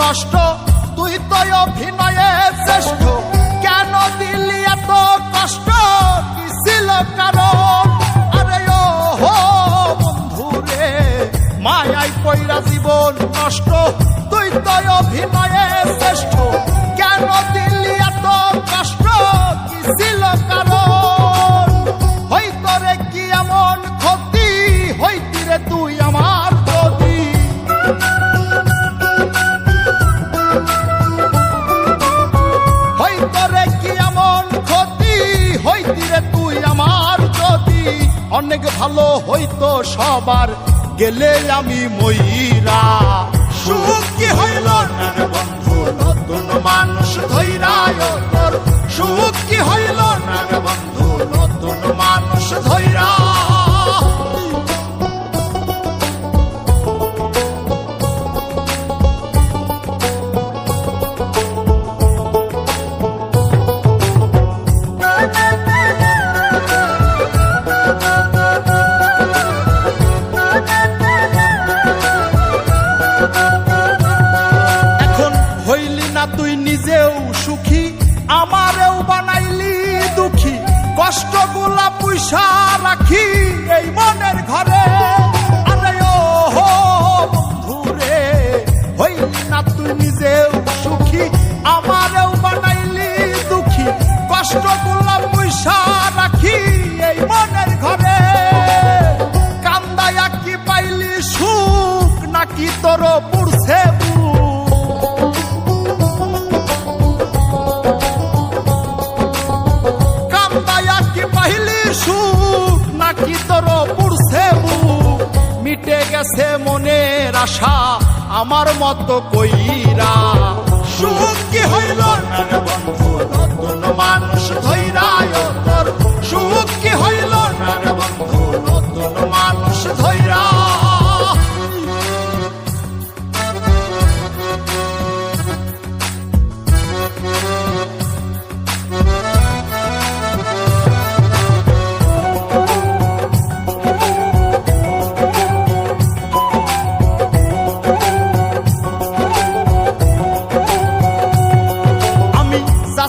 নষ্ট, তুই তো অভিনয়ে শ্রেষ্ঠ। কেন দিলি এত কষ্ট? ছিল কারণ? আরে ও হো বন্ধু রে, মায়াই পয়রা জীবন নষ্ট, তুই তো অভিনয়ে শ্রেষ্ঠ। কেন দিলি এত কষ্ট? অনেক ভালো হইতো সবার গেলে আমি ময়রা কষ্টগুলা পয়সা রাখি এই মনের ঘরে। আরে ও বন্ধু রে হইলি না তুই নিজেও সুখী। আমারেও বানাইলি দুঃখী। কষ্ট করলাম পয়সা নাকি তোর পুড়ছে বুক মিটে গেছে মনের আশা আমার মতো কইরা।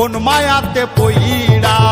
কোন মায়াতে পইরা